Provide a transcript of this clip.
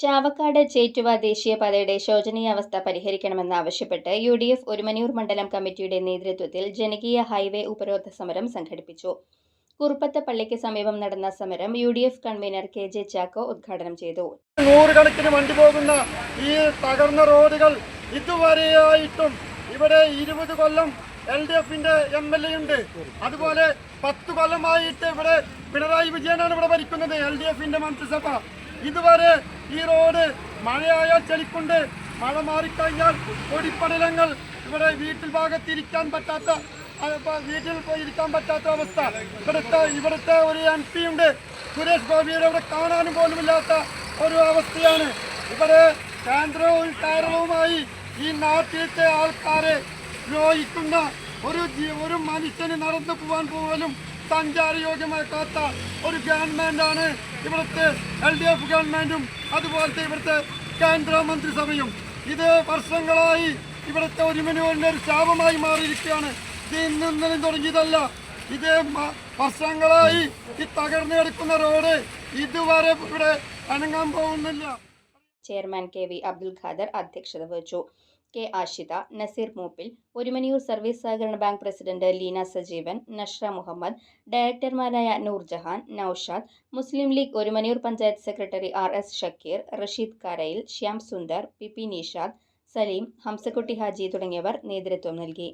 ചാവക്കാട് ചേറ്റുവ ദേശീയപാതയുടെ ശോചനീയാവസ്ഥ പരിഹരിക്കണമെന്നാവശ്യപ്പെട്ട് യു ഡി എഫ് ഒരുമനിയൂർ മണ്ഡലം കമ്മിറ്റിയുടെ നേതൃത്വത്തിൽ ജനകീയ ഹൈവേ ഉപരോധ സമരം സംഘടിപ്പിച്ചു. കുറുപ്പത്ത് പള്ളിക്ക് സമീപം നടന്ന സമരം U D F convener K J Chacko ഉദ്ഘാടനം ചെയ്തു. നൂറുകണക്കിന് വണ്ടി പോകുന്ന ഈ തകർന്ന റോഡുകൾ ഇതുവരെയായിട്ടും ഇവിടെ ഇരുപത് കൊല്ലം എൽ ഡി എഫിന്റെ എം എൽ എ ഉണ്ട്. അതുപോലെ പത്ത് കൊല്ലമായിട്ട് ഇവിടെ പിണറായി വിജയനാണ് ഇവിടെ ഭരിക്കുന്നത് എൽ ഡി എഫിന്റെ മന്ത്രിസഭ. ഇതുവരെ ഈ റോഡ് മഴയായാൽ ചെളിക്കൊണ്ട് മഴ മാറിക്കഴിഞ്ഞാൽ പൊടിപ്പടലങ്ങൾ ഇവിടെ വീട്ടിൽ ഭാഗത്തിരിക്കാൻ പറ്റാത്ത വീട്ടിൽ പോയി ഇരിക്കാൻ പറ്റാത്ത അവസ്ഥ. ഇവിടുത്തെ ഇവിടുത്തെ ഒരു എം പി ഉണ്ട്. സുരേഷ് ഗോപിയുടെ ഇവിടെ കാണാനും പോലുമില്ലാത്ത ഒരു അവസ്ഥയാണ്. ഇവിടെ കേന്ദ്രവും കേരളവുമായി ഈ നാട്ടിലത്തെ ആൾക്കാരെ ദ്രോഹിക്കുന്ന ഒരു ഒരു മനുഷ്യന് നടന്നു പോകാൻ പോലും സഞ്ചാരയോഗ്യമാക്കാത്ത ഒരു ഗവൺമെന്റാണ് ഇവിടുത്തെ എൽ ഡി എഫ് ഗവൺമെന്റും അതുപോലത്തെ ഇവിടുത്തെ കേന്ദ്ര മന്ത്രിസഭയും ഇത് വർഷങ്ങളായി ഇവിടുത്തെ ഒരു മിനിമം ഒരു ശാപമായി മാറിയിരിക്കുകയാണ്. ഇത് ഇന്നും തുടങ്ങിയതല്ല. ഇത് വർഷങ്ങളായി ഈ തകർന്നെടുക്കുന്ന റോഡ് ഇതുവരെ ഇവിടെ അനങ്ങാൻ പോകുന്നില്ല. Chairman K V Abdul Khader അധ്യക്ഷത വഹിച്ചു. കെ ആഷിത നസീർ മൂപ്പിൽ ഒരുമനിയൂർ സർവീസ് സഹകരണ bank president Leena Sajeevan Nashra Muhammad ഡയറക്ടർമാരായ Noorjahan Naushad Muslim League Orumaniyur panchayat secretary R S Shakeer Rasheed Karayil Shyam Sundar P P Nishad Saleem Hamsakutty Haji തുടങ്ങിയവർ നേതൃത്വം നൽകി.